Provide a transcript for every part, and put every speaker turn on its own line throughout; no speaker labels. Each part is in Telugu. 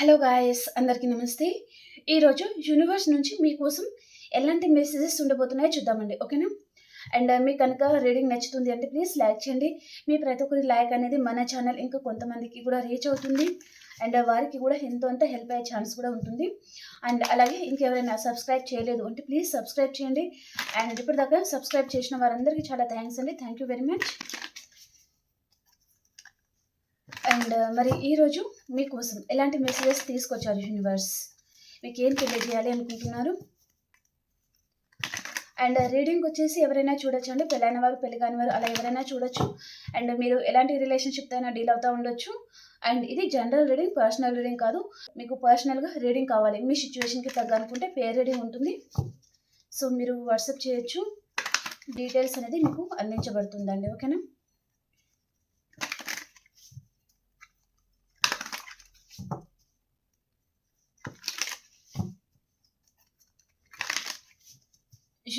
హలో గాయస్ అందరికీ నమస్తే. ఈరోజు యూనివర్స్ నుంచి మీకోసం ఎలాంటి మెసేజెస్ ఉండబోతున్నాయో చూద్దామండి. ఓకేనా అండ్ uh, మీకు కనుక రీడింగ్ నచ్చుతుంది అంటే ప్లీజ్ లైక్ చేయండి. మీ ప్రతి ఒక్కరి లైక్ అనేది మన ఛానల్ ఇంకా కొంతమందికి కూడా రీచ్ అవుతుంది. అండ్ uh, వారికి కూడా ఎంతో అంత హెల్ప్ అయ్యే ఛాన్స్ కూడా ఉంటుంది. అండ్ అలాగే ఇంకెవరైనా సబ్స్క్రైబ్ చేయలేదు అంటే ప్లీజ్ సబ్స్క్రైబ్ చేయండి. అండ్ ఇప్పటిదాకా సబ్స్క్రైబ్ చేసిన వారందరికీ చాలా థ్యాంక్స్ అండి. Thank you very much and మరి ఈరోజు మీకోసం ఎలాంటి మెసేజెస్ తీసుకొచ్చారు యూనివర్స్ మీకు ఏం తెలియజేయాలి అనుకుంటున్నారు? అండ్ రీడింగ్ వచ్చేసి ఎవరైనా చూడొచ్చు అండి. పెళ్ళైన వారు పెళ్ళి కాని వారు అలా ఎవరైనా చూడొచ్చు. అండ్ మీరు ఎలాంటి రిలేషన్షిప్తో అయినా డీల్ అవుతూ ఉండొచ్చు. అండ్ ఇది జనరల్ రీడింగ్ పర్సనల్ రీడింగ్ కాదు. మీకు పర్సనల్గా రీడింగ్ కావాలి. మీ సిచ్యువేషన్కి తగ్గ అనుకుంటే పేర్ రీడింగ్ ఉంటుంది. సో మీరు వాట్సాప్ చేయొచ్చు. డీటెయిల్స్ అనేది మీకు అందించబడుతుందండి. ఓకేనా?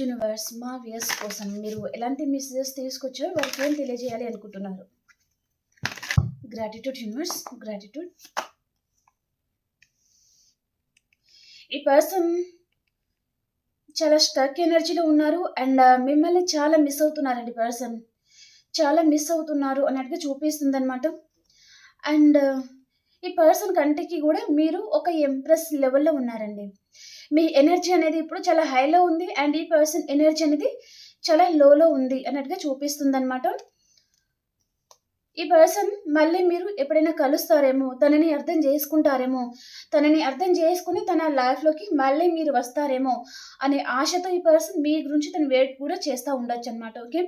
యూనివర్స్ మా వ్యూస్ కోసం మీరు ఎలాంటి మెసేజెస్ తీసుకొచ్చారో వారికి ఏం తెలియజేయాలి అనుకుంటున్నారు? గ్రాటిట్యూడ్ యూనివర్స్ గ్రాటిట్యూడ్ ఈ పర్సన్ చాలా స్టక్ ఎనర్జీలో ఉన్నారు అండ్ uh, మిమ్మల్ని చాలా మిస్ అవుతున్నారండి పర్సన్ చాలా మిస్ అవుతున్నారు అన్నట్టుగా చూపిస్తుంది అనమాట అండ్ uh, ఈ పర్సన్ కంటికి కూడా మీరు ఒక ఎంప్రెస్ లెవెల్లో ఉన్నారండి. మీ ఎనర్జీ అనేది ఇప్పుడు చాలా హైలో ఉంది అండ్ ఈ పర్సన్ ఎనర్జీ అనేది చాలా లోలో ఉంది అన్నట్టుగా చూపిస్తుంది అనమాట ఈ పర్సన్ మళ్ళీ మీరు ఎప్పుడైనా కలుస్తారేమో తనని అర్థం చేసుకుంటారేమో తనని అర్థం చేసుకుని తన లైఫ్లోకి మళ్ళీ మీరు వస్తారేమో అనే ఆశతో ఈ పర్సన్ మీ గురించి తను వెయిట్ కూడా చేస్తూ ఉండొచ్చు అనమాట ఓకే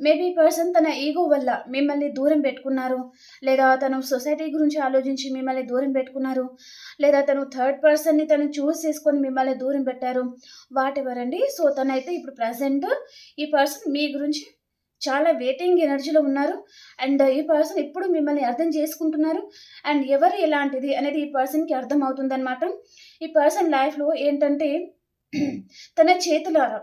మేబీ ఈ పర్సన్ తన ఈగో వల్ల మిమ్మల్ని దూరం పెట్టుకున్నారు లేదా తను సొసైటీ గురించి ఆలోచించి మిమ్మల్ని దూరం పెట్టుకున్నారు లేదా తను థర్డ్ పర్సన్ని తను చూస్ చేసుకొని మిమ్మల్ని దూరం పెట్టారు వాటెవరండి సో తనైతే ఇప్పుడు ప్రజెంట్ ఈ పర్సన్ మీ గురించి చాలా వెయిటింగ్ ఎనర్జీలో ఉన్నారు. అండ్ ఈ పర్సన్ ఇప్పుడు మిమ్మల్ని అర్థం చేసుకుంటున్నారు? అండ్ ఎవరు ఎలాంటిది అనేది ఈ పర్సన్కి అర్థం అవుతుందన్నమాట ఈ పర్సన్ లైఫ్లో ఏంటంటే తన చేతులారా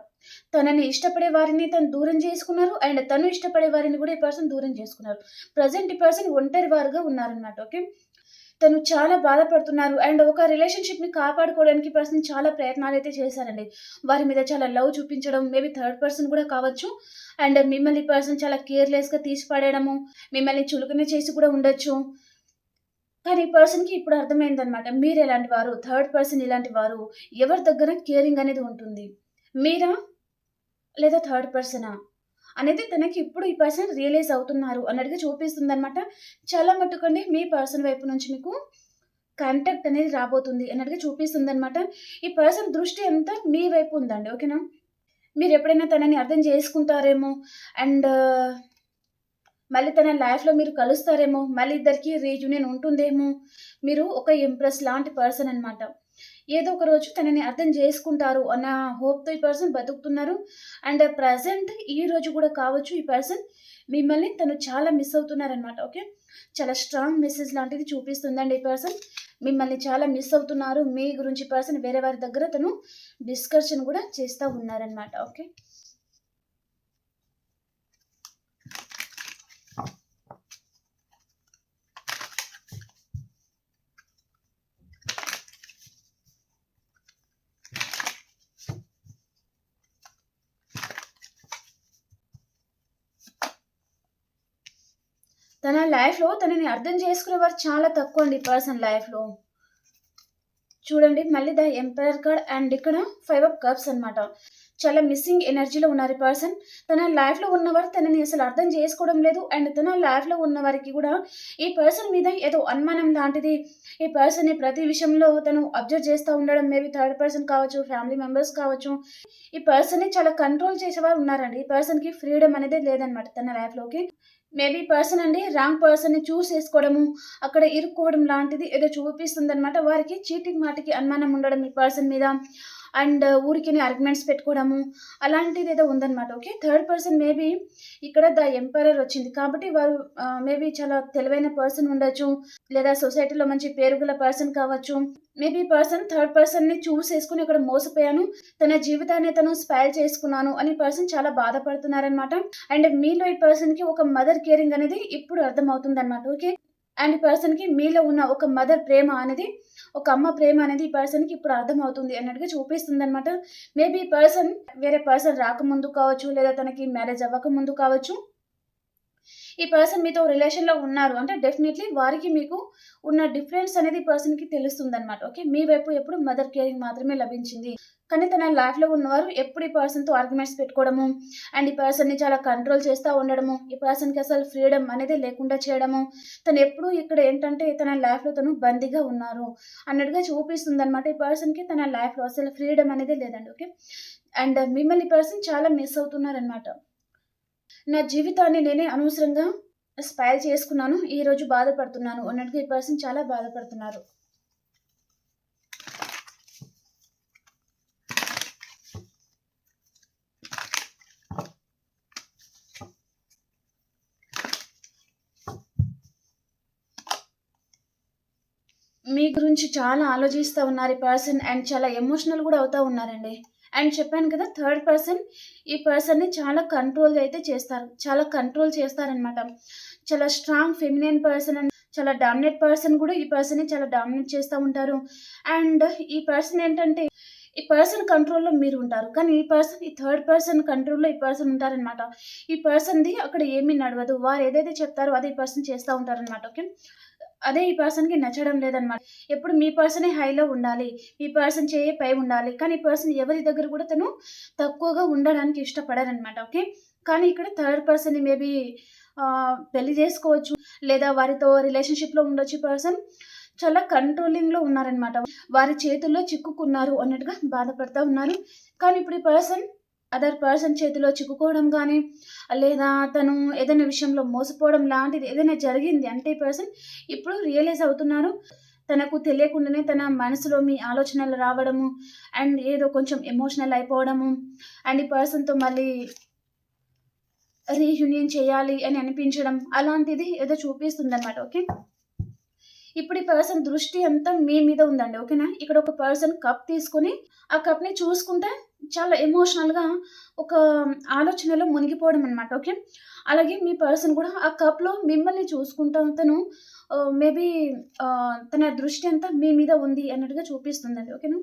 తనని ఇష్టపడే వారిని తను దూరం చేసుకున్నారు. అండ్ తను ఇష్టపడే వారిని కూడా ఈ పర్సన్ దూరం చేసుకున్నారు. ప్రజెంట్ ఈ పర్సన్ ఒంటరి వారుగా ఉన్నారనమాట ఓకే తను చాలా బాధపడుతున్నారు. అండ్ ఒక రిలేషన్షిప్ని కాపాడుకోవడానికి పర్సన్ చాలా ప్రయత్నాలు అయితే చేశారండి. వారి మీద చాలా లవ్ చూపించడం మేబీ థర్డ్ పర్సన్ కూడా కావచ్చు. అండ్ మిమ్మల్ని పర్సన్ చాలా కేర్లెస్గా తీసి పడేయడము మిమ్మల్ని చులుకన చేసి కూడా ఉండొచ్చు. కానీ ఈ పర్సన్కి ఇప్పుడు అర్థమైందనమాట మీరు ఎలాంటి వారు? థర్డ్ పర్సన్ ఇలాంటి వారు? ఎవరి దగ్గర కేరింగ్ అనేది ఉంటుంది? మీరా లేదా థర్డ్ పర్సనా? అనేది తనకి ఇప్పుడు ఈ పర్సన్ రియలైజ్ అవుతున్నారు అన్నట్టుగా చూపిస్తుంది అనమాట చాలా మట్టుకండి మీ పర్సన్ వైపు నుంచి మీకు కాంటాక్ట్ అనేది రాబోతుంది అన్నట్టుగా చూపిస్తుంది అనమాట ఈ పర్సన్ దృష్టి అంతా మీ వైపు ఉందండి ఓకేనా మీరు ఎప్పుడైనా తనని అర్థం చేసుకుంటారేమో అండ్ మళ్ళీ తన లైఫ్లో మీరు కలుస్తారేమో మళ్ళీ ఇద్దరికి రీయూనియన్ ఉంటుందేమో మీరు ఒక ఇంప్రెస్ లాంటి పర్సన్ అనమాట ఏదో ఒక రోజు తనని అర్థం చేసుకుంటారు అన్న హోప్తో ఈ పర్సన్ బతుకుతున్నారు. అండ్ ప్రజెంట్ ఈ రోజు కూడా కావచ్చు ఈ పర్సన్ మిమ్మల్ని తను చాలా మిస్ అవుతున్నారనమాట ఓకే చాలా స్ట్రాంగ్ మెసేజ్ లాంటిది చూపిస్తుందండి ఈ పర్సన్ మిమ్మల్ని చాలా మిస్ అవుతున్నారు. మీ గురించి పర్సన్ వేరే వారి దగ్గర తను డిస్కషన్ కూడా చేస్తూ ఉన్నారనమాట ఓకే తన లైఫ్లో తనని అర్థం చేసుకునే వారు చాలా తక్కువ అండి పర్సన్ లైఫ్లో. చూడండి మళ్ళీ ద ఎంపైర్ కార్డ్ అండ్ ఇక్కడ ఫైవ్ ఆఫ్ కప్స్ అనమాట చాలా మిస్సింగ్ ఎనర్జీలో ఉన్నారు ఈ పర్సన్. తన లైఫ్లో ఉన్నవారు తనని అసలు అర్థం చేసుకోవడం లేదు అండ్ తన లైఫ్లో ఉన్న వారికి కూడా ఈ పర్సన్ మీద ఏదో అనుమానం లాంటిది. ఈ పర్సన్ ప్రతి విషయంలో తను అబ్జర్వ్ చేస్తూ ఉండడం మేబీ థర్డ్ పర్సన్ కావచ్చు ఫ్యామిలీ మెంబర్స్ కావచ్చు. ఈ పర్సన్ని చాలా కంట్రోల్ చేసేవారు ఉన్నారండి. ఈ పర్సన్కి ఫ్రీడమ్ అనేది లేదనమాట తన లైఫ్లోకి. మేబీ పర్సన్ అండి రాంగ్ పర్సన్ని చూస్ చేసుకోవడము అక్కడ ఇరుక్కోవడం లాంటిది ఏదో చూపిస్తుంది అనమాట వారికి చీటింగ్ మాటికి అనుమానం ఉండడం ఈ పర్సన్ మీద. అండ్ ఊరికి ఆర్గ్యుమెంట్స్ పెట్టుకోవడము అలాంటిది ఏదో ఉందన్నమాట ఓకే థర్డ్ పర్సన్ మేబీ ఇక్కడ ద ఎంపైరర్ వచ్చింది. కాబట్టి వారు మేబీ చాలా తెలివైన పర్సన్ ఉండొచ్చు లేదా సొసైటీలో మంచి పేరు గల పర్సన్ కావచ్చు. మేబీ పర్సన్ థర్డ్ పర్సన్ని చూస్ చేసుకుని ఇక్కడ మోసపోయాను తన జీవితాన్ని తను స్పైల్ చేసుకున్నాను అని పర్సన్ చాలా బాధపడుతున్నారనమాట అండ్ మీలో ఈ పర్సన్కి ఒక మదర్ కేరింగ్ అనేది ఇప్పుడు అర్థమవుతుంది అనమాట ఓకే అండ్ పర్సన్ పర్సన్‌కి మీలో ఉన్న ఒక మదర్ ప్రేమ అనేది, ఒక అమ్మ ప్రేమ అనేది ఈ పర్సన్‌కి ఇప్పుడు అర్థమవుతుంది అన్నట్టుగా చూపిస్తుందనమాట. మేబీ పర్సన్ వేరే పర్సన్ రాకముందు కావచ్చు, లేదా తనకి మ్యారేజ్ అవ్వకముందు కావచ్చు. ఈ పర్సన్ మీతో రిలేషన్‌లో ఉన్నారు. అంటే డెఫినెట్లీ వారికి మీకు ఉన్న డిఫరెన్స్ అనేది ఈ పర్సన్‌కి తెలుస్తుందనమాట. ఓకే. మీ వైపు ఎప్పుడు మదర్ కేరింగ్ మాత్రమే లభించింది. కానీ తన లైఫ్‌లో ఉన్నవారు ఎప్పుడు ఈ పర్సన్‌తో ఆర్గ్యుమెంట్స్ పెట్టుకోవడము, అండ్ ఈ పర్సన్‌ని చాలా కంట్రోల్ చేస్తూ ఉండడము, ఈ పర్సన్‌కి అసలు ఫ్రీడమ్ అనేది లేకుండా చేయడము, తను ఎప్పుడూ ఇక్కడ ఏంటంటే తన లైఫ్‌లో తను బందీగా ఉన్నారు అన్నట్టుగా చూపిస్తుంది అనమాట ఈ పర్సన్‌కి తన లైఫ్‌లో అసలు ఫ్రీడమ్ అనేది లేదండి. ఓకే. అండ్ మిమ్మల్ని ఈ పర్సన్ చాలా మిస్ అవుతున్నారనమాట. నా జీవితాన్ని నేనే అనవసరంగా స్పైల్ చేసుకున్నాను. ఈరోజు బాధపడుతున్నాను అన్నట్టుగా ఈ పర్సన్ చాలా బాధపడుతున్నారు. మీ గురించి చాలా ఆలోచిస్తూ ఉన్నారు ఈ పర్సన్ అండ్ చాలా ఎమోషనల్ కూడా అవుతూ ఉన్నారండి. అండ్ చెప్పాను కదా థర్డ్ పర్సన్ ఈ పర్సన్‌ని చాలా కంట్రోల్ అయితే చేస్తారు. చాలా కంట్రోల్ చేస్తారనమాట. చాలా స్ట్రాంగ్ ఫెమినైన్ పర్సన్ అండ్ చాలా డామినేట్ పర్సన్ కూడా ఈ పర్సన్‌ని చాలా డామినేట్ చేస్తూ ఉంటారు. అండ్ ఈ పర్సన్ ఏంటంటే ఈ పర్సన్ కంట్రోల్‌లో మీరు ఉంటారు. కానీ ఈ పర్సన్ ఈ థర్డ్ పర్సన్ కంట్రోల్‌లో ఈ పర్సన్ ఉంటారనమాట. ఈ పర్సన్‌ది అక్కడ ఏమీ నడవదు. వారు ఏదైతే చెప్తారో అదే ఈ పర్సన్ చేస్తూ ఉంటారనమాట. ఓకే. అదే ఈ పర్సన్‌కి నచ్చడం లేదనమాట. ఎప్పుడు మీ పర్సనే హైలో ఉండాలి. మీ పర్సన్ చెయ్యే పై ఉండాలి. కానీ ఈ పర్సన్ ఎవరి దగ్గర కూడా తను తక్కువగా ఉండడానికి ఇష్టపడరనమాట. ఓకే. కానీ ఇక్కడ థర్డ్ పర్సన్ మేబీ పెళ్ళి చేసుకోవచ్చు. లేదా వారితో రిలేషన్‌షిప్‌లో ఉండొచ్చు ఈ పర్సన్. చాలా కంట్రోలింగ్‌లో ఉన్నారనమాట. వారి చేతుల్లో చిక్కుకున్నారు అన్నట్టుగా బాధపడతా ఉన్నారు. కానీ ఇప్పుడు ఈ పర్సన్ అదర్ పర్సన్ చేతిలో చిక్కుకోవడం కానీ లేదా తను ఏదైనా విషయంలో మోసపోవడం లాంటిది ఏదైనా జరిగింది అంటే ఈ పర్సన్ ఇప్పుడు రియలైజ్ అవుతున్నారు. తనకు తెలియకుండానే తన మనసులో మీ ఆలోచనలు రావడము, అండ్ ఏదో కొంచెం ఎమోషనల్ అయిపోవడము, అండ్ ఈ పర్సన్‌తో మళ్ళీ రీయూనియన్ చేయాలి అని అనిపించడం అలాంటిది ఏదో చూపిస్తుంది అనమాట ఓకే. ఇప్పుడు ఈ పర్సన్ దృష్టి అంతా మీ మీద ఉందండి. ఓకేనా. ఇక్కడ ఒక పర్సన్ కప్ తీసుకొని ఆ కప్‌ని చూసుకుంటే చాలా ఎమోషనల్‌గా ఒక ఆలోచనలో మునిగిపోవడం అనమాట. ఓకే. అలాగే మీ పర్సన్ కూడా ఆ కప్‌లో మిమ్మల్ని చూసుకుంటా తను మేబీ తన దృష్టి అంతా మీ మీద ఉంది అన్నట్టుగా చూపిస్తుందండి. ఓకేనా.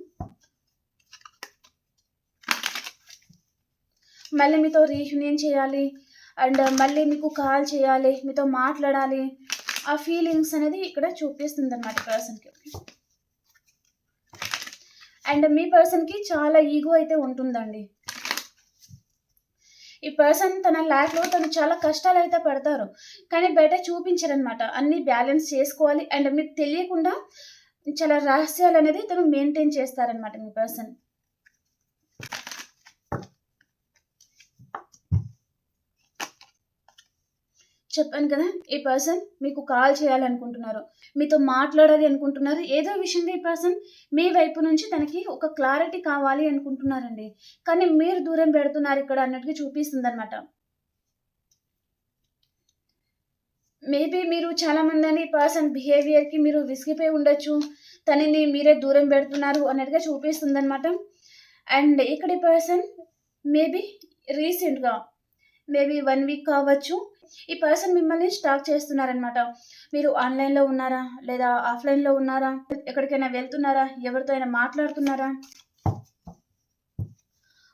మళ్ళీ మీతో రీయూనియన్ చేయాలి. అండ్ మళ్ళీ మీకు కాల్ చేయాలి. మీతో మాట్లాడాలి. ఆ ఫీలింగ్స్ అనేది ఇక్కడ చూపిస్తుంది అనమాట పర్సన్‌కి. అండ్ మీ పర్సన్‌కి చాలా ఈగో అయితే ఉంటుందండి. ఈ పర్సన్ తన లైఫ్‌లో తను చాలా కష్టాలు అయితే పడతారు. కానీ బయట చూపించారనమాట అన్ని బ్యాలెన్స్ చేసుకోవాలి అండ్ మీకు తెలియకుండా చాలా రహస్యాలు అనేది తను మెయింటైన్ చేస్తారనమాట మీ పర్సన్. చెప్పాను కదా! ఈ పర్సన్ మీకు కాల్ చేయాలనుకుంటున్నారు. మీతో మాట్లాడాలి అనుకుంటున్నారు. ఏదో విషయంలో ఈ పర్సన్ మీ వైపు నుంచి తనకి ఒక క్లారిటీ కావాలి అనుకుంటున్నారండి. కానీ మీరు దూరం పెడుతున్నారు ఇక్కడ అన్నట్టుగా చూపిస్తుందనమాట. మేబీ మీరు చాలా చాలామందని పర్సన్ బిహేవియర్‌కి మీరు విసిగిపోయి ఉండొచ్చు. తనని మీరే దూరం పెడుతున్నారు అన్నట్టుగా చూపిస్తుంది అనమాట అండ్ ఇక్కడ ఈ పర్సన్ మేబీ రీసెంట్‌గా మేబీ వన్ వీక్ కావచ్చు. ఈ పర్సన్ మిమ్మల్ని స్టాక్ చేస్తున్నారనమాట. మీరు ఆన్‌లైన్‌లో ఉన్నారా? లేదా ఆఫ్‌లైన్‌లో ఉన్నారా? ఎక్కడికైనా వెళ్తున్నారా? ఎవరితో అయినా మాట్లాడుతున్నారా?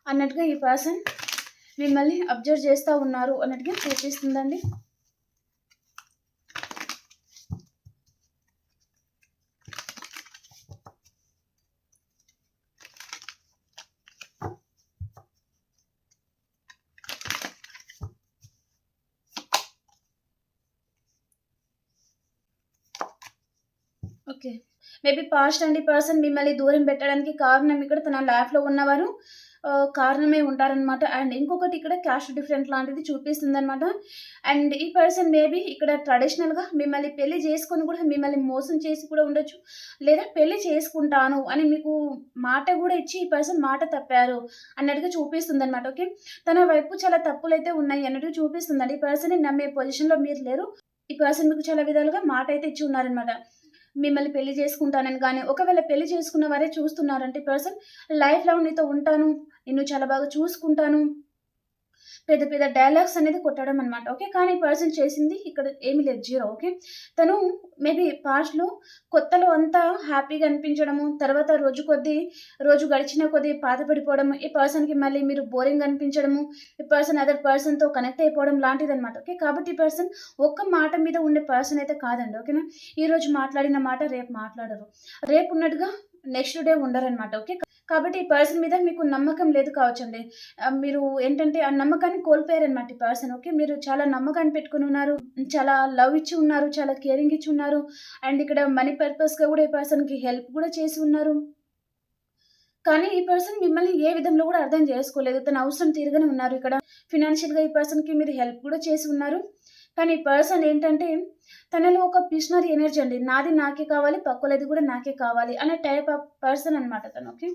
అన్నట్టుగా ఈ పర్సన్ మిమ్మల్ని అబ్జర్వ్ చేస్తూ ఉన్నారు అన్నట్టుగా చూపిస్తుందండి. ఓకే. మేబీ పాస్ట్ అండ్ ఈ పర్సన్ మిమ్మల్ని దూరం పెట్టడానికి కారణం ఇక్కడ తన లైఫ్‌లో ఉన్నవారు కారణమే ఉంటారనమాట. అండ్ ఇంకొకటి ఇక్కడ క్యాస్ట్ డిఫరెంట్ లాంటిది చూపిస్తుందనమాట. అండ్ ఈ పర్సన్ మేబీ ఇక్కడ ట్రెడిషనల్‌గా మిమ్మల్ని పెళ్ళి చేసుకొని కూడా మిమ్మల్ని మోసం చేసి కూడా ఉండొచ్చు. లేదా పెళ్ళి చేసుకుంటాను అని మీకు మాట కూడా ఇచ్చి ఈ పర్సన్ మాట తప్పారు అన్నట్టుగా చూపిస్తుందనమాట. ఓకే. తన వైపు చాలా తప్పులైతే ఉన్నాయి అన్నట్టుగా చూపిస్తుందండి. ఈ పర్సన్‌ని నమ్మే పొజిషన్‌లో మీరు లేరు. ఈ పర్సన్ మీకు చాలా విధాలుగా మాట అయితే ఇచ్చి ఉన్నారనమాట. మిమ్మల్ని పెళ్ళి చేసుకుంటానని కానీ ఒకవేళ పెళ్ళి చేసుకున్న వారే చూస్తున్నారంటే పర్సన్ లైఫ్ లాంగ్ నీతో ఉంటాను. నిన్ను చాలా బాగా చూసుకుంటాను. పెద్ద పెద్ద డైలాగ్స్ అనేది కొట్టడం అనమాట ఓకే కానీ పర్సన్ చేసింది ఇక్కడ ఏమీ లేదు. జీరో ఓకే తను మేబీ పాస్ట్లో కొత్తలో అంతా హ్యాపీగా అనిపించడము తర్వాత రోజు కొద్దీ రోజు గడిచిన కొద్దీ బాధపడిపోవడం ఈ పర్సన్కి మళ్ళీ మీరు బోరింగ్ అనిపించడము ఈ పర్సన్ అదర్ పర్సన్తో కనెక్ట్ అయిపోవడం లాంటిది అనమాట ఓకే కాబట్టి ఈ పర్సన్ ఒక్క మాట మీద ఉండే పర్సన్ అయితే కాదండి. ఓకేనా ఈరోజు మాట్లాడిన మాట రేపు మాట్లాడరు. రేపు ఉన్నట్టుగా నెక్స్ట్ డే ఉండరనమాట ఓకే కాబట్టి ఈ పర్సన్ మీద మీకు నమ్మకం లేదు కావచ్చండి. అండి మీరు ఏంటంటే ఆ నమ్మకాన్ని కోల్పోయారనమాట ఈ పర్సన్ ఓకే మీరు చాలా నమ్మకాన్ని పెట్టుకుని ఉన్నారు చాలా లవ్ ఇచ్చి ఉన్నారు చాలా కేరింగ్ ఇచ్చి ఉన్నారు అండ్ ఇక్కడ మనీ పర్పస్గా కూడా ఈ పర్సన్కి హెల్ప్ కూడా చేసి ఉన్నారు. కానీ ఈ పర్సన్ మిమ్మల్ని ఏ విధంలో కూడా అర్థం చేసుకోలేదు. తన అవసరం తీరుగానే ఉన్నారు ఇక్కడ. ఫినాన్షియల్గా ఈ పర్సన్కి మీరు హెల్ప్ కూడా చేసి ఉన్నారు. కానీ ఈ పర్సన్ ఏంటంటే తనలో ఒక పిషనరీ ఎనర్జీ అండి. నాది నాకే కావాలి పక్కలది కూడా నాకే కావాలి అనే టైప్ ఆఫ్ పర్సన్ అనమాట తను ఓకే?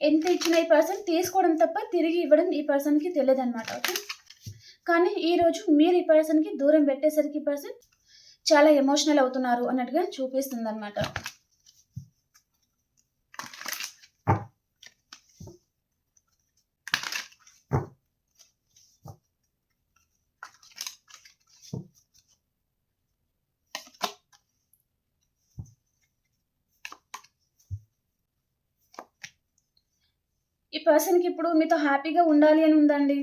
ఎంత ఇచ్చిన ఈ పర్సన్ తీసుకోవడం తప్ప తిరిగి ఇవ్వడం ఈ పర్సన్కి తెలియదు అనమాట ఓకే? కానీ ఈరోజు మీరు ఈ పర్సన్కి దూరం పెట్టేసరికి ఈ పర్సన్ చాలా ఎమోషనల్ అవుతున్నారు అన్నట్టుగా చూపిస్తుంది అనమాట పర్సన్కి ఇప్పుడు మీతో హ్యాపీగా ఉండాలి అని ఉందండి.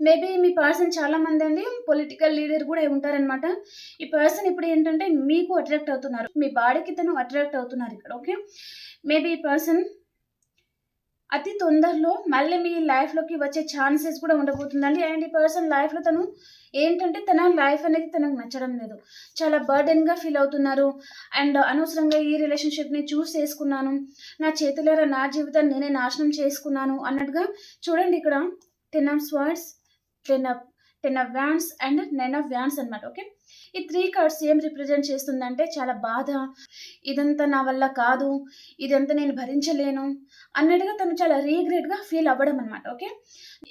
మేబీ మీ పర్సన్ చాలా మంది అండి పొలిటికల్ లీడర్ కూడా ఉంటారనమాట ఈ పర్సన్ ఇప్పుడు ఏంటంటే మీకు అట్రాక్ట్ అవుతున్నారు. మీ బాడీకి తను అట్రాక్ట్ అవుతున్నారు ఇక్కడ ఓకే మేబీ ఈ పర్సన్ అతి తొందరలో మళ్ళీ మీ లైఫ్లోకి వచ్చే ఛాన్సెస్ కూడా ఉండబోతుందండి. అండ్ ఈ పర్సన్ లైఫ్లో తను ఏంటంటే తన లైఫ్ అనేది తనకు నచ్చడం లేదు. చాలా బర్డెన్గా ఫీల్ అవుతున్నారు. అండ్ అనవసరంగా ఈ రిలేషన్షిప్ని చూస్ చేసుకున్నాను. నా చేతులారా నా జీవితాన్ని నేనే నాశనం చేసుకున్నాను అన్నట్టుగా చూడండి ఇక్కడ ten of swords ten of ten of wands and nine of wands అనమాట ఓకే ఈ త్రీ కార్డ్స్ ఏం రిప్రజెంట్ చేస్తుందంటే చాలా బాధ ఇదంతా నా వల్ల కాదు ఇదంతా నేను భరించలేను అన్నట్టుగా తను చాలా రీగ్రెట్గా ఫీల్ అవ్వడం అనమాట ఓకే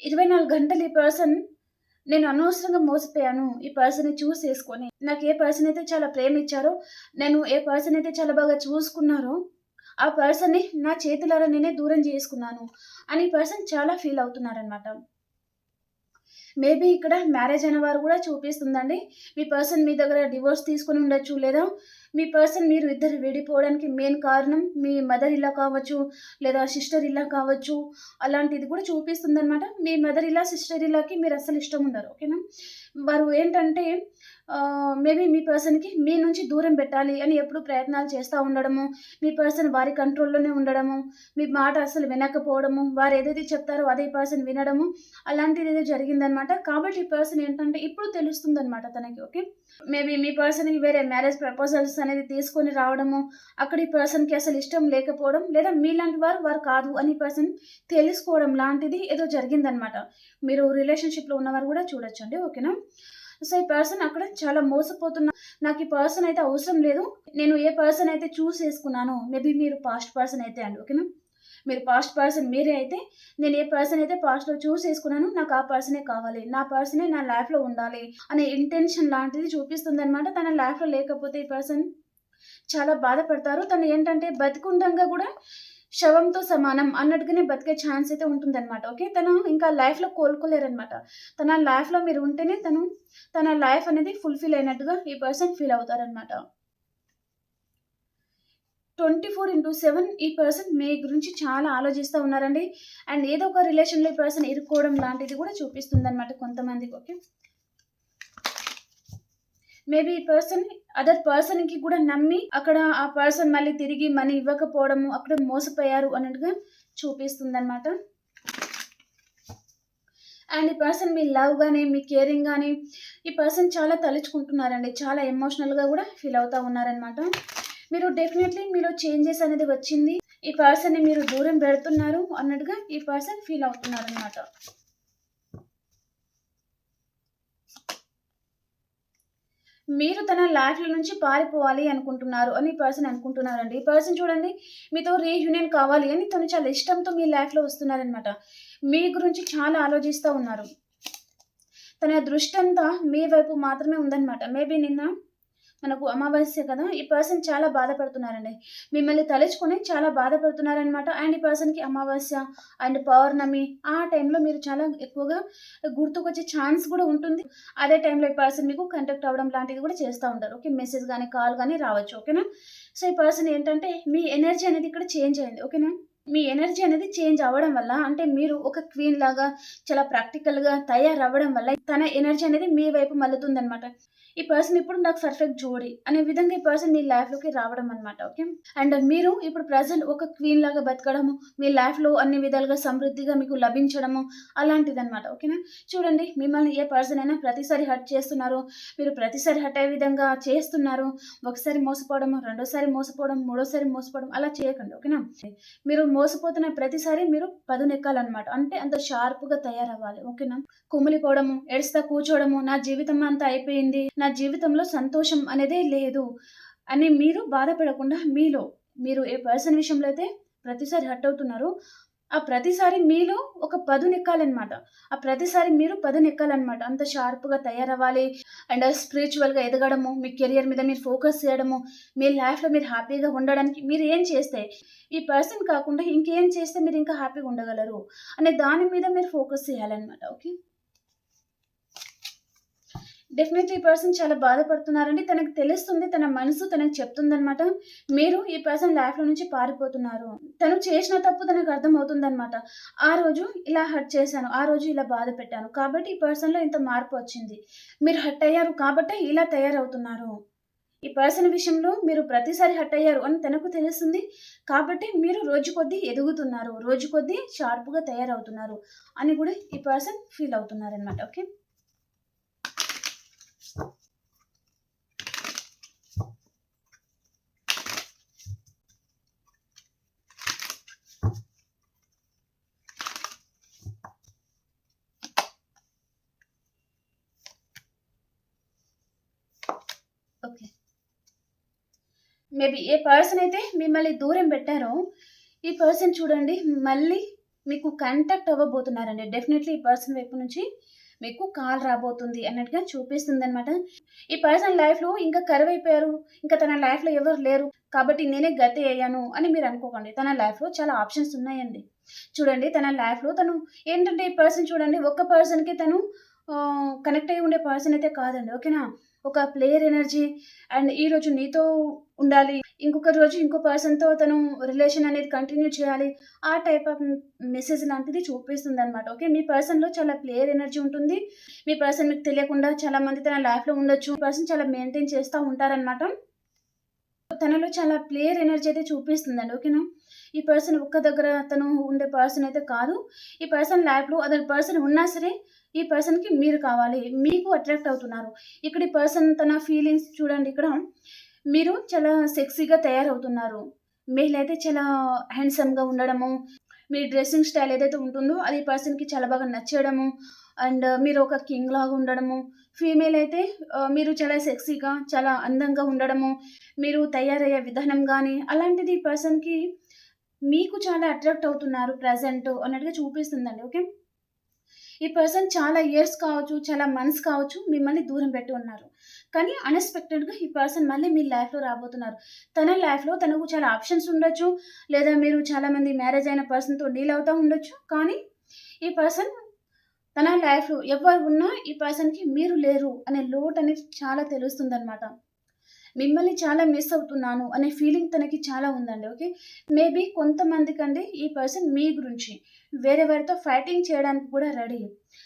ఇరవై నాలుగు గంటలు ఈ పర్సన్ నేను అనవసరంగా మోసపోయాను ఈ పర్సన్ని చూస్ చేసుకొని నాకు ఏ పర్సన్ అయితే చాలా ప్రేమ ఇచ్చారో నేను ఏ పర్సన్ అయితే చాలా బాగా చూసుకున్నారో ఆ పర్సన్ని నా చేతులారా నేనే దూరం చేసుకున్నాను అని పర్సన్ చాలా ఫీల్ అవుతున్నారనమాట మేబీ ఇక్కడ మ్యారేజ్ అయిన వారు కూడా చూపిస్తుందండి. మీ పర్సన్ మీ దగ్గర డివోర్స్ తీసుకొని ఉండొచ్చు లేదా మీ పర్సన్ మీరు ఇద్దరు విడిపోవడానికి మెయిన్ కారణం మీ మదర్ ఇలా కావచ్చు లేదా సిస్టర్ ఇలా కావచ్చు అలాంటిది కూడా చూపిస్తుంది అనమాట మీ మదర్ ఇలా సిస్టర్ ఇలాకి మీరు అస్సలు ఇష్టం ఉండరు ఓకేనా? వారు ఏంటంటే మేబీ మీ పర్సన్కి మీ నుంచి దూరం పెట్టాలి అని ఎప్పుడు ప్రయత్నాలు చేస్తూ ఉండడము మీ పర్సన్ వారి కంట్రోల్లోనే ఉండడము మీ మాట అసలు వినకపోవడము వారు ఏదైతే చెప్తారో అదే పర్సన్ వినడము అలాంటిది ఏదో జరిగిందనమాట. కాబట్టి ఈ పర్సన్ ఏంటంటే ఇప్పుడు తెలుస్తుంది అనమాట తనకి ఓకే? మేబీ మీ పర్సన్కి వేరే మ్యారేజ్ ప్రపోజల్స్ అనేది తీసుకొని రావడము అక్కడ ఈ పర్సన్కి అసలు ఇష్టం లేకపోవడం లేదా మీలాంటి వారు వారు కాదు అని పర్సన్ తెలుసుకోవడం లాంటిది ఏదో జరిగిందనమాట. మీరు రిలేషన్షిప్లో ఉన్నవారు కూడా చూడొచ్చండి ఓకేనా? సో ఈ పర్సన్ అక్కడ చాలా మోసపోతున్నా. నాకు ఈ పర్సన్ అయితే అవసరం లేదు. నేను ఏ పర్సన్ అయితే చూస్ చేసుకున్నాను మేబీ మీరు పాస్ట్ పర్సన్ అయితే అండి ఓకేనా మీరు పాస్ట్ పర్సన్ మీరే అయితే నేను ఏ పర్సన్ అయితే పాస్ట్లో చూస్ చేసుకున్నాను నాకు ఆ పర్సనే కావాలి. నా పర్సనే నా లైఫ్లో ఉండాలి అనే ఇంటెన్షన్ లాంటిది చూపిస్తుంది అనమాట తన లైఫ్లో లేకపోతే ఈ పర్సన్ చాలా బాధపడతారు. తను ఏంటంటే బతికుండంగా కూడా శవంతో సమానం అన్నట్టుగానే బతికే ఛాన్స్ అయితే ఉంటుందన్నమాట ఓకే తను ఇంకా లైఫ్లో కోలుకోలేరనమాట తన లైఫ్లో మీరు ఉంటేనే తను తన లైఫ్ అనేది ఫుల్ఫిల్ అయినట్టుగా ఈ పర్సన్ ఫీల్ అవుతారనమాట ట్వంటీ ఫోర్ ఇంటూ సెవెన్ ఈ పర్సన్ మీ గురించి చాలా ఆలోచిస్తూ ఉన్నారండి. అండ్ ఏదో ఒక రిలేషన్లో ఈ పర్సన్ ఇరుక్కోవడం లాంటిది కూడా చూపిస్తుంది అనమాట కొంతమందికి ఓకే మేబీ ఈ పర్సన్ అదర్ పర్సన్కి కూడా నమ్మి అక్కడ ఆ పర్సన్ మళ్ళీ తిరిగి మనీ ఇవ్వకపోవడము అక్కడ మోసపోయారు అన్నట్టుగా చూపిస్తుంది అనమాట అండ్ ఈ పర్సన్ మీ లవ్ కానీ మీ కేరింగ్ కానీ ఈ పర్సన్ చాలా తలుచుకుంటున్నారండి. చాలా ఎమోషనల్గా కూడా ఫీల్ అవుతూ ఉన్నారనమాట మీరు డెఫినెట్లీ మీలో చేంజెస్ అనేది వచ్చింది. ఈ పర్సన్ని మీరు దూరం పెడుతున్నారు అన్నట్టుగా ఈ పర్సన్ ఫీల్ అవుతున్నారనమాట మీరు తన లైఫ్ల నుంచి పారిపోవాలి అనుకుంటున్నారు అని పర్సన్ అనుకుంటున్నారండి. ఈ పర్సన్ చూడండి మీతో రీయూనియన్ కావాలి అని తను చాలా ఇష్టంతో మీ లైఫ్లో వస్తున్నారనమాట మీ గురించి చాలా ఆలోచిస్తూ ఉన్నారు. తన దృష్టి అంతా మీ వైపు మాత్రమే ఉందన్నమాట. మేబీ నిన్న మనకు అమావాస్య కదా ఈ పర్సన్ చాలా బాధపడుతున్నారండి. మిమ్మల్ని తలుచుకొని చాలా బాధపడుతున్నారనమాట అండ్ ఈ పర్సన్కి అమావాస్య అండ్ పౌర్ణమి ఆ టైంలో మీరు చాలా ఎక్కువగా గుర్తుకొచ్చే ఛాన్స్ కూడా ఉంటుంది. అదే టైంలో ఈ పర్సన్ మీకు కంటాక్ట్ అవ్వడం లాంటిది కూడా చేస్తూ ఉంటారు. ఓకే మెసేజ్ కానీ కాల్ కానీ రావచ్చు. ఓకేనా సో ఈ పర్సన్ ఏంటంటే మీ ఎనర్జీ అనేది ఇక్కడ చేంజ్ అయింది ఓకేనా మీ ఎనర్జీ అనేది చేంజ్ అవ్వడం వల్ల అంటే మీరు ఒక క్వీన్ లాగా చాలా ప్రాక్టికల్గా తయారవ్వడం వల్ల తన ఎనర్జీ అనేది మీ వైపు మల్లుతుంది అనమాట ఈ పర్సన్ ఇప్పుడు నాకు పర్ఫెక్ట్ జోడి అనే విధంగా ఈ పర్సన్ మీ లైఫ్లోకి రావడం అనమాట ఓకే అండ్ మీరు ఇప్పుడు ప్రజెంట్ ఒక క్వీన్ లాగా బతకడము మీ లైఫ్లో అన్ని విధాలుగా సమృద్ధిగా మీకు లభించడము అలాంటిది అనమాట ఓకేనా చూడండి మిమ్మల్ని ఏ పర్సన్ అయినా ప్రతిసారి హర్ట్ చేస్తున్నారు మీరు ప్రతిసారి హర్ట్ అయ్యే విధంగా చేస్తున్నారు ఒకసారి మోసపోవడం రెండోసారి మోసపోవడం మూడోసారి మోసపోవడం అలా చేయకండి ఓకేనా మీరు మోసపోతున్న ప్రతిసారి మీరు పదునెక్కాలన్నమాట అంటే అంత షార్ప్గా తయారవ్వాలి ఓకేనా కుమిలిపోవడము ఎడుస్తా కూర్చోవడము నా జీవితం అంతా అయిపోయింది నా జీవితంలో సంతోషం అనేదే లేదు అని మీరు బాధపడకుండా మీలో మీరు ఏ పర్సన్ విషయంలో అయితే ప్రతిసారి హర్ట్ అవుతున్నారు ఆ ప్రతిసారి మీలో ఒక పదునెక్కాలన్నమాట ఆ ప్రతిసారి మీరు పదునెక్కాలన్నమాట అంత షార్ప్గా తయారవ్వాలి అండ్ స్పిరిచువల్గా ఎదగడము మీ కెరియర్ మీద మీరు ఫోకస్ చేయడము మీ లైఫ్లో మీరు హ్యాపీగా ఉండడానికి మీరు ఏం చేస్తే ఈ పర్సన్ కాకుండా ఇంకేం చేస్తే మీరు ఇంకా హ్యాపీగా ఉండగలరు అనే దాని మీద మీరు ఫోకస్ చేయాలన్నమాట. ఓకే? డెఫినెట్లీ ఈ పర్సన్ చాలా బాధపడుతున్నారండి. తనకు తెలుస్తుంది తన మనసు తనకు చెప్తుందనమాట మీరు ఈ పర్సన్ లైఫ్లో నుంచి పారిపోతున్నారు. తను చేసిన తప్పు తనకు అర్థమవుతుందనమాట ఆ రోజు ఇలా హర్ట్ చేశాను ఆ రోజు ఇలా బాధ పెట్టాను. కాబట్టి ఈ పర్సన్లో ఇంత మార్పు వచ్చింది. మీరు హర్ట్ అయ్యారు కాబట్టి ఇలా తయారవుతున్నారు. ఈ పర్సన్ విషయంలో మీరు ప్రతిసారి హట్ అయ్యారు అని తనకు తెలుస్తుంది కాబట్టి మీరు రోజు కొద్దీ ఎదుగుతున్నారు రోజు కొద్దీ షార్ప్గా తయారవుతున్నారు అని కూడా ఈ పర్సన్ ఫీల్ అవుతున్నారు అనమాట ఓకే ఓకే. మేబీ ఏ పర్సన్ అయితే మిమ్మల్ని దూరం పెట్టారో ఈ పర్సన్ చూడండి మళ్ళీ మీకు కాంటాక్ట్ అవ్వబోతున్నారండి. డెఫినెట్లీ ఈ పర్సన్ వైపు నుంచి మీకు కాల్ రాబోతుంది అన్నట్టుగా చూపిస్తుంది అనమాట ఈ పర్సన్ లైఫ్లో ఇంకా కరువు అయిపోయారు. ఇంకా తన లైఫ్లో ఎవరు లేరు. కాబట్టి నేనే గతి అయ్యాను అని మీరు అనుకోకండి. తన లైఫ్లో చాలా ఆప్షన్స్ ఉన్నాయండి. చూడండి తన లైఫ్లో తను ఏంటంటే ఈ పర్సన్ చూడండి ఒక్క పర్సన్కి తను కనెక్ట్ అయి ఉండే పర్సన్ అయితే కాదండి. ఓకేనా? ఒక ప్లేయర్ ఎనర్జీ అండ్ ఈ రోజు నీతో ఉండాలి. ఇంకొక రోజు ఇంకో పర్సన్తో తను రిలేషన్ అనేది కంటిన్యూ చేయాలి. ఆ టైప్ ఆఫ్ మెసేజ్ లాంటిది చూపిస్తుంది అనమాట ఓకే మీ పర్సన్లో చాలా ప్లేయర్ ఎనర్జీ ఉంటుంది. మీ పర్సన్ మీకు తెలియకుండా చాలా మంది తన లైఫ్లో ఉండొచ్చు. పర్సన్ చాలా మెయింటైన్ చేస్తూ ఉంటారనమాట తనలో చాలా ప్లేయర్ ఎనర్జీ అయితే చూపిస్తుందండి. ఓకేనా ఈ పర్సన్ ఒక్క దగ్గర తను ఉండే పర్సన్ అయితే కాదు. ఈ పర్సన్ లైఫ్లో అదర్ పర్సన్ ఉన్నా సరే ఈ పర్సన్కి మీరు కావాలి. మీకు అట్రాక్ట్ అవుతున్నారు. ఇక్కడ ఈ పర్సన్ తన ఫీలింగ్స్ చూడండి ఇక్కడ. మీరు చాలా సెక్సీగా తయారవుతున్నారు. మీరైతే చాలా హ్యాండ్సమ్గా ఉండడము మీ డ్రెస్సింగ్ స్టైల్ ఏదైతే ఉంటుందో అది పర్సన్కి చాలా బాగా నచ్చడము అండ్ మీరు ఒక కింగ్ లాగా ఉండడము ఫీమేల్ అయితే మీరు చాలా సెక్సీగా చాలా అందంగా ఉండడము మీరు తయారయ్యే విధానం కానీ అలాంటిది ఈ పర్సన్కి మీకు చాలా అట్రాక్ట్ అవుతున్నారు ప్రజెంట్ అన్నట్టుగా చూపిస్తుందండి ఓకే ఈ పర్సన్ చాలా ఇయర్స్ కావచ్చు చాలా మంత్స్ కావచ్చు మిమ్మల్ని దూరం పెట్టి ఉన్నారు. కానీ అన్ఎక్స్పెక్టెడ్గా ఈ పర్సన్ మళ్ళీ మీ లైఫ్లో రాబోతున్నారు. తన లైఫ్లో తనకు చాలా ఆప్షన్స్ ఉండొచ్చు లేదా మీరు చాలామంది మ్యారేజ్ అయిన పర్సన్తో డీల్ అవుతూ ఉండొచ్చు కానీ ఈ పర్సన్ తన లైఫ్లో ఎవరు ఉన్నా ఈ పర్సన్కి మీరు లేరు అనే లోటు అనేది చాలా తెలుస్తుంది అనమాట మిమ్మల్ని చాలా మిస్ అవుతున్నాను అనే ఫీలింగ్ తనకి చాలా ఉందండి ఓకే మేబీ కొంతమంది కంటే ఈ పర్సన్ మీ గురించి వేరే వారితో ఫైటింగ్ చేయడానికి కూడా రెడీ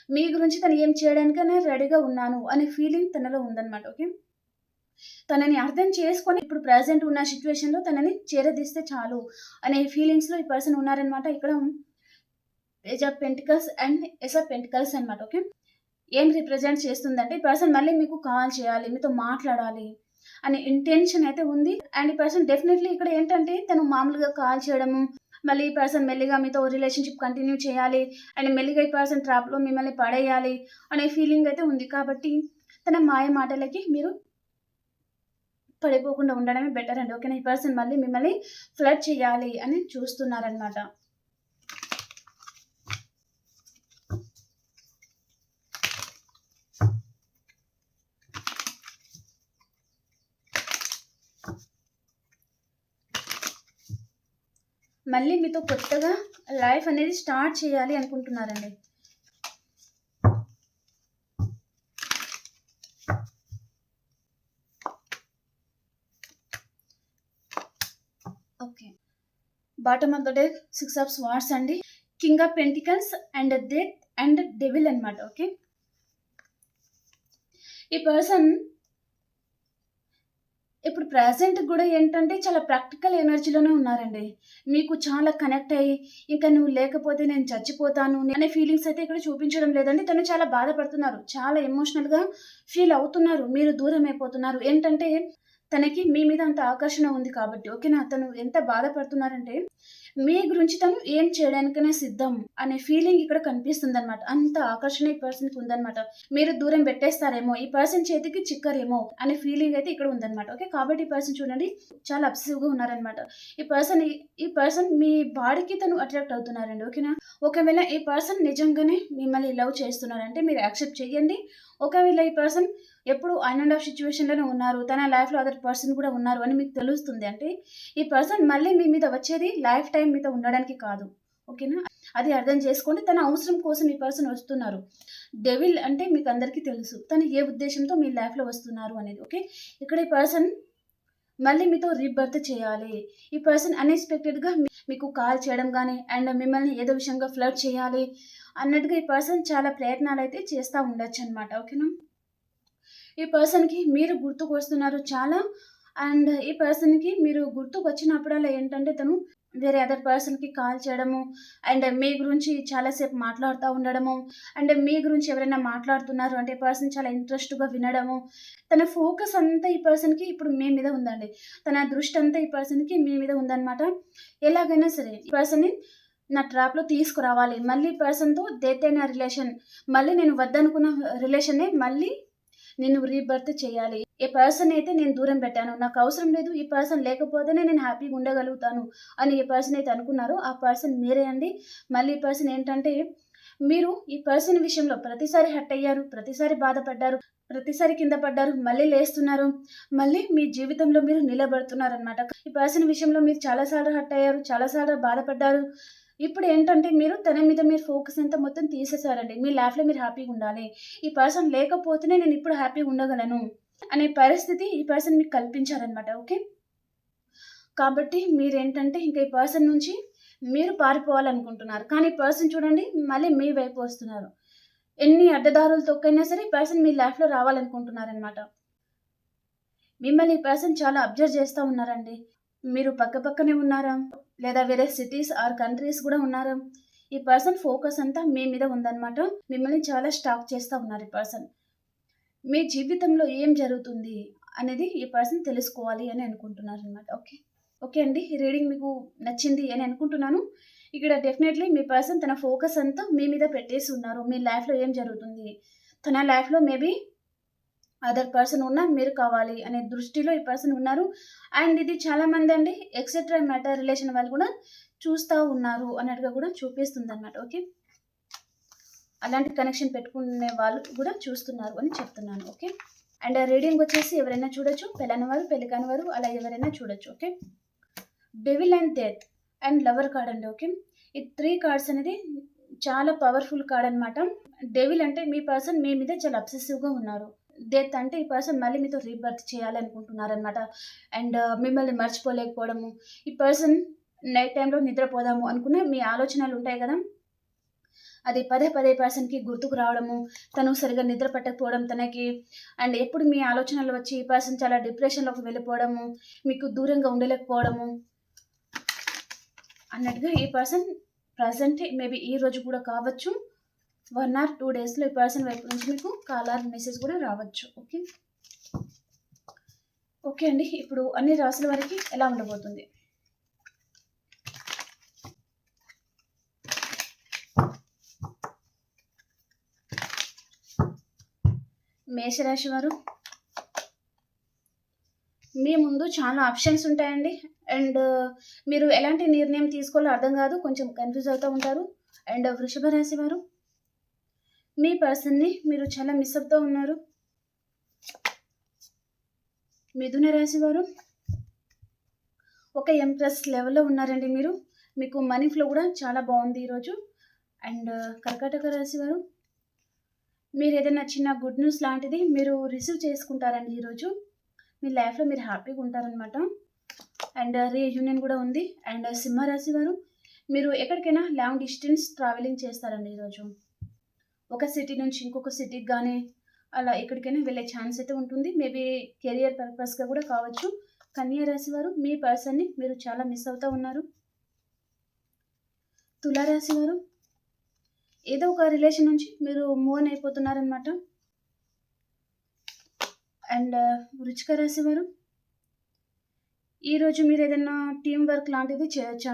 మీ గురించి తను ఏం చేయడానికైనా రెడీగా ఉన్నాను అనే ఫీలింగ్ తనలో ఉందన్నమాట ఓకే? తనని అర్థం చేసుకొని ఇప్పుడు ప్రజెంట్ ఉన్న సిచ్యువేషన్లో తనని చేరదీస్తే చాలు అనే ఫీలింగ్స్లో ఈ పర్సన్ ఉన్నారనమాట ఇక్కడ ace of pentacles and ace of pentacles అనమాట ఓకే? ఏం రిప్రజెంట్ చేస్తుందంటే ఈ పర్సన్ మళ్ళీ మీకు కాల్ చేయాలి మీతో మాట్లాడాలి అనే ఇంటెన్షన్ అయితే ఉంది. అండ్ ఈ పర్సన్ డెఫినెట్లీ ఇక్కడ ఏంటంటే తను మామూలుగా కాల్ చేయడము మళ్ళీ ఈ పర్సన్ మెల్లిగా మీతో రిలేషన్షిప్ కంటిన్యూ చేయాలి. అండ్ మెల్లిగా ఈ పర్సన్ ట్రాప్లో మిమ్మల్ని పడేయాలి అనే ఫీలింగ్ అయితే ఉంది. కాబట్టి తన మాయ మాటలకి మీరు పడిపోకుండా ఉండడమే బెటర్ అండి. ఓకేనా? ఈ పర్సన్ మళ్ళీ మిమ్మల్ని ఫ్లడ్ చేయాలి అని చూస్తున్నారనమాట మళ్ళీ మీతో కొత్తగా లైఫ్ అనేది స్టార్ట్ చేయాలి అనుకుంటున్నారండి. Okay. Bottom of the day six of swords అండి. King of pentacles and death and devil అన్నమాట ఓకే. ఈ పర్సన్ ఇప్పుడు ప్రజెంట్ కూడా ఏంటంటే చాలా ప్రాక్టికల్ ఎనర్జీలోనే ఉన్నారండి. మీకు చాలా కనెక్ట్ అయ్యి ఇంకా నువ్వు లేకపోతే నేను చచ్చిపోతాను అనే ఫీలింగ్స్ అయితే ఇక్కడ చూపించడం లేదండి. తను చాలా బాధపడుతున్నారు. చాలా ఎమోషనల్గా ఫీల్ అవుతున్నారు. మీరు దూరం అయిపోతున్నారు ఏంటంటే తనకి మీ మీద అంత ఆకర్షణ ఉంది కాబట్టి ఓకేనా? తను ఎంత బాధపడుతున్నారంటే మీ గురించి తను ఏం చేయడానికైనా సిద్ధం అనే ఫీలింగ్ ఇక్కడ కనిపిస్తుంది అనమాట అంత ఆకర్షణ ఈ పర్సన్కి ఉందన్నమాట. మీరు దూరం పెట్టేస్తారేమో ఈ పర్సన్ చేతికి చిక్కరేమో అనే ఫీలింగ్ అయితే ఇక్కడ ఉందన్నమాట. ఓకే కాబట్టి ఈ పర్సన్ చూడండి చాలా అబ్సెసివ్గా ఉన్నారనమాట ఈ పర్సన్ ఈ పర్సన్ మీ బాడీకి తను అట్రాక్ట్ అవుతున్నారండి ఓకేనా? ఒకవేళ ఈ పర్సన్ నిజంగానే మిమ్మల్ని లవ్ చేస్తున్నారంటే మీరు యాక్సెప్ట్ చేయండి. ఒకవేళ ఈ పర్సన్ ఎప్పుడు ఆన్ అండ్ ఆఫ్ సిచ్యువేషన్లోనే ఉన్నారు తన లైఫ్లో అదర్ పర్సన్ కూడా ఉన్నారు అని మీకు తెలుస్తుంది. అంటే ఈ పర్సన్ మళ్ళీ మీ మీద వచ్చేది లైఫ్ టైం మీతో ఉండడానికి కాదు. ఓకేనా అది అర్థం చేసుకోండి. తన అవసరం కోసం ఈ పర్సన్ వస్తున్నారు. డెవిల్ అంటే మీకు అందరికీ తెలుసు. తను ఏ ఉద్దేశంతో మీ లైఫ్లో వస్తున్నారు అనేది ఓకే ఇక్కడ ఈ పర్సన్ మళ్ళీ మీతో రీబర్త్ చేయాలి. ఈ పర్సన్ అన్ఎక్స్పెక్టెడ్గా మీకు కాల్ చేయడం కానీ అండ్ మిమ్మల్ని ఏదో విషయంగా ఫ్లర్ట్ చేయాలి అన్నట్టుగా ఈ పర్సన్ చాలా ప్రయత్నాలు అయితే చేస్తూ ఉండొచ్చు అనమాట ఓకేనా ఈ పర్సన్కి మీరు గుర్తుకు వస్తున్నారు చాలా. అండ్ ఈ పర్సన్కి మీరు గుర్తుకు వచ్చినప్పుడల్లా ఏంటంటే తను వేరే అదర్ పర్సన్కి కాల్ చేయడము అండ్ మీ గురించి చాలాసేపు మాట్లాడుతూ ఉండడము అండ్ మీ గురించి ఎవరైనా మాట్లాడుతున్నారు అంటే పర్సన్ చాలా ఇంట్రెస్ట్గా వినడము. తన ఫోకస్ అంతా ఈ పర్సన్కి ఇప్పుడు మీ మీద ఉందండి. తన దృష్టి అంతా ఈ పర్సన్కి మీ మీద ఉందన్నమాట. ఎలాగైనా సరే ఈ పర్సన్ని నా ట్రాప్లో తీసుకురావాలి. మళ్ళీ పర్సన్తో డెత్ అయిన రిలేషన్ మళ్ళీ నేను వద్దనుకున్న రిలేషన్నే మళ్ళీ నేను రీబర్త్ చేయాలి. ఏ పర్సన్ అయితే నేను దూరం పెట్టాను నాకు అవసరం లేదు ఈ పర్సన్ లేకపోతేనే నేను హ్యాపీగా ఉండగలుగుతాను అని ఏ పర్సన్ అయితే అనుకున్నారో ఆ పర్సన్ మీరే అండి. మళ్ళీ ఈ పర్సన్ ఏంటంటే మీరు ఈ పర్సన్ విషయంలో ప్రతిసారి హట్ అయ్యారు ప్రతిసారి బాధపడ్డారు ప్రతిసారి కింద పడ్డారు మళ్ళీ లేస్తున్నారు మళ్ళీ మీ జీవితంలో మీరు నిలబడుతున్నారు అనమాట ఈ పర్సన్ విషయంలో మీరు చాలాసార్లు హట్ అయ్యారు చాలాసార్లు బాధపడ్డారు ఇప్పుడు ఏంటంటే మీరు తన మీద మీరు ఫోకస్ అంతా మొత్తం తీసేసారండి మీ లైఫ్లో మీరు హ్యాపీగా ఉండాలి. ఈ పర్సన్ లేకపోతేనే నేను ఇప్పుడు హ్యాపీగా ఉండగలను అనే పరిస్థితి ఈ పర్సన్ మీకు కల్పించారనమాట ఓకే కాబట్టి మీరేంటంటే ఇంకా ఈ పర్సన్ నుంచి మీరు పారిపోవాలనుకుంటున్నారు. కానీ పర్సన్ చూడండి మళ్ళీ మీ వైపు వస్తున్నారు. ఎన్ని అడ్డదారులు తొక్కైనా సరే ఈ పర్సన్ మీ లైఫ్లో రావాలనుకుంటున్నారనమాట మిమ్మల్ని ఈ పర్సన్ చాలా అబ్జర్వ్ చేస్తూ ఉన్నారండి. మీరు పక్క పక్కనే ఉన్నారా? లేదా వేరే సిటీస్ ఆర్ కంట్రీస్ కూడా ఉన్నారు. ఈ పర్సన్ ఫోకస్ అంతా మీ మీద ఉందన్నమాట. మిమ్మల్ని చాలా స్టాక్ చేస్తూ ఉన్నారు ఈ పర్సన్ మీ జీవితంలో ఏం జరుగుతుంది అనేది ఈ పర్సన్ తెలుసుకోవాలి అని అనుకుంటున్నారు అనమాట ఓకే ఓకే అండి? ఈ రీడింగ్ మీకు నచ్చింది అని అనుకుంటున్నాను. ఇక్కడ డెఫినెట్లీ మీ పర్సన్ తన ఫోకస్ అంతా మీ మీద పెట్టేసి ఉన్నారు. మీ లైఫ్లో ఏం జరుగుతుంది? తన లైఫ్లో మేబీ అదర్ పర్సన్ ఉన్నా మీరు కావాలి అనే దృష్టిలో ఈ పర్సన్ ఉన్నారు. అండ్ ఇది చాలా మంది అండి ఎక్సెట్రా మ్యాటర్ రిలేషన్ వాళ్ళు కూడా చూస్తూ ఉన్నారు అన్నట్టుగా కూడా చూపిస్తుంది అనమాట ఓకే? అలాంటి కనెక్షన్ పెట్టుకునే వాళ్ళు కూడా చూస్తున్నారు అని చెప్తున్నాను ఓకే? అండ్ రీడింగ్ వచ్చేసి ఎవరైనా చూడొచ్చు పెళ్ళని వారు పెళ్ళి కాని వారు అలా ఎవరైనా చూడొచ్చు okay? Devil and death and lover card అండి ఓకే? ఈ త్రీ కార్డ్స్ అనేది చాలా పవర్ఫుల్ కార్డ్ అనమాట డెవిల్ అంటే మీ పర్సన్ మీ మీద చాలా అబ్సెసివ్గా ఉన్నారు. డెత్ అంటే ఈ పర్సన్ మళ్ళీ మీతో రీబర్త్ చేయాలనుకుంటున్నారనమాట అండ్ uh, మిమ్మల్ని మర్చిపోలేకపోవడము. ఈ పర్సన్ నైట్ టైంలో నిద్రపోదాము అనుకునే మీ ఆలోచనలు ఉంటాయి కదా? అది పదే పదే పర్సన్కి గుర్తుకు రావడము తను సరిగా నిద్ర పట్టకపోవడం తనకి. అండ్ ఎప్పుడు మీ ఆలోచనలు వచ్చి ఈ పర్సన్ చాలా డిప్రెషన్లోకి వెళ్ళిపోవడము మీకు దూరంగా ఉండలేకపోవడము అన్నట్టుగా ఈ పర్సన్ ప్రజెంట్ మేబీ ఈ రోజు కూడా కావచ్చు. వన్ ఆర్ టూ డేస్లో ఈ పర్సన్ వైపు నుంచి మీకు కాల్ ఆర్ మెసేజ్ కూడా రావచ్చు ఓకే? ఓకే అండి ఇప్పుడు అన్ని రాసుల వారికి ఎలా ఉండబోతుంది? మేషరాశి వారు మీ ముందు చాలా ఆప్షన్స్ ఉంటాయండి. అండ్ మీరు ఎలాంటి నిర్ణయం తీసుకోవాలో అర్థం కాదు కొంచెం కన్ఫ్యూజ్ అవుతూ ఉంటారు. అండ్ వృషభ రాశి వారు మీ పర్సన్ని మీరు చాలా మిస్ అవుతూ ఉన్నారు. మిథున రాశి వారు ఒక ఎంప్రెస్ లెవెల్లో ఉన్నారండి మీరు. మీకు మనీ ఫ్లో కూడా చాలా బాగుంది ఈరోజు అండ్ కర్కాటక రాశి వారు మీరు ఏదైనా చిన్న గుడ్ న్యూస్ లాంటిది మీరు రిసీవ్ చేసుకుంటారండి ఈరోజు మీ లైఫ్లో మీరు హ్యాపీగా ఉంటారనమాట అండ్ రీయూనియన్ కూడా ఉంది. అండ్ సింహరాశి వారు మీరు ఎక్కడికైనా లాంగ్ డిస్టెన్స్ ట్రావెలింగ్ చేస్తారండి ఈరోజు ఒక సిటీ నుంచి ఇంకొక సిటీకి కానీ అలా ఎక్కడికైనా వెళ్ళే ఛాన్స్ అయితే ఉంటుంది. మేబీ కెరియర్ పర్పస్గా కూడా కావచ్చు. కన్యా రాశి వారు మీ పర్సన్ని మీరు చాలా మిస్ అవుతూ ఉన్నారు. తులారాశి వారు ఏదో ఒక రిలేషన్ నుంచి మీరు మూవ్ అయిపోతున్నారనమాట అండ్ వృచ్చిక రాశి వారు ఈరోజు మీరు ఏదైనా టీం వర్క్ లాంటిది చేయొచ్చా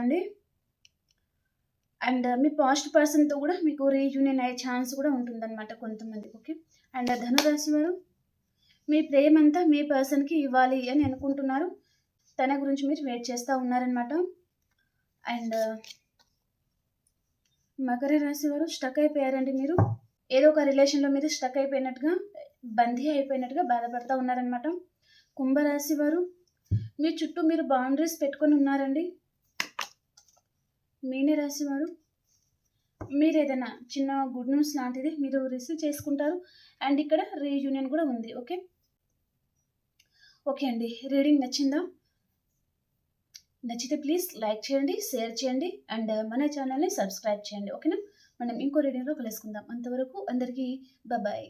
అండ్ మీ పాస్ట్ పర్సన్తో కూడా మీకు రీయూనియన్ అయ్యే ఛాన్స్ కూడా ఉంటుందన్నమాట కొంతమందికి ఓకే అండ్ ధనురాశి వారు మీ ప్రేమ అంతా మీ పర్సన్కి ఇవ్వాలి అని అనుకుంటున్నారు. తన గురించి మీరు వెయిట్ చేస్తూ ఉన్నారనమాట అండ్ మకర రాశి వారు స్టక్ అయిపోయారండి మీరు. ఏదో ఒక రిలేషన్లో మీరు స్టక్ అయిపోయినట్టుగా బందీ అయిపోయినట్టుగా బాధపడుతూ ఉన్నారనమాట కుంభరాశి వారు మీ చుట్టూ మీరు బౌండరీస్ పెట్టుకొని ఉన్నారండి. మీనరాశి వారు మీరు ఏదైనా చిన్న గుడ్ న్యూస్ లాంటిది మీరు రిసీవ్ చేసుకుంటారు? అండ్ ఇక్కడ రీయూనియన్ కూడా ఉంది ఓకే ఓకే అండి రీడింగ్ నచ్చిందా? నచ్చితే ప్లీజ్ లైక్ చేయండి షేర్ చేయండి అండ్ మన ఛానల్ని సబ్స్క్రైబ్ చేయండి ఓకేనా మనం ఇంకో రీడింగ్లో కలుసుకుందాం. అంతవరకు అందరికీ బాయ్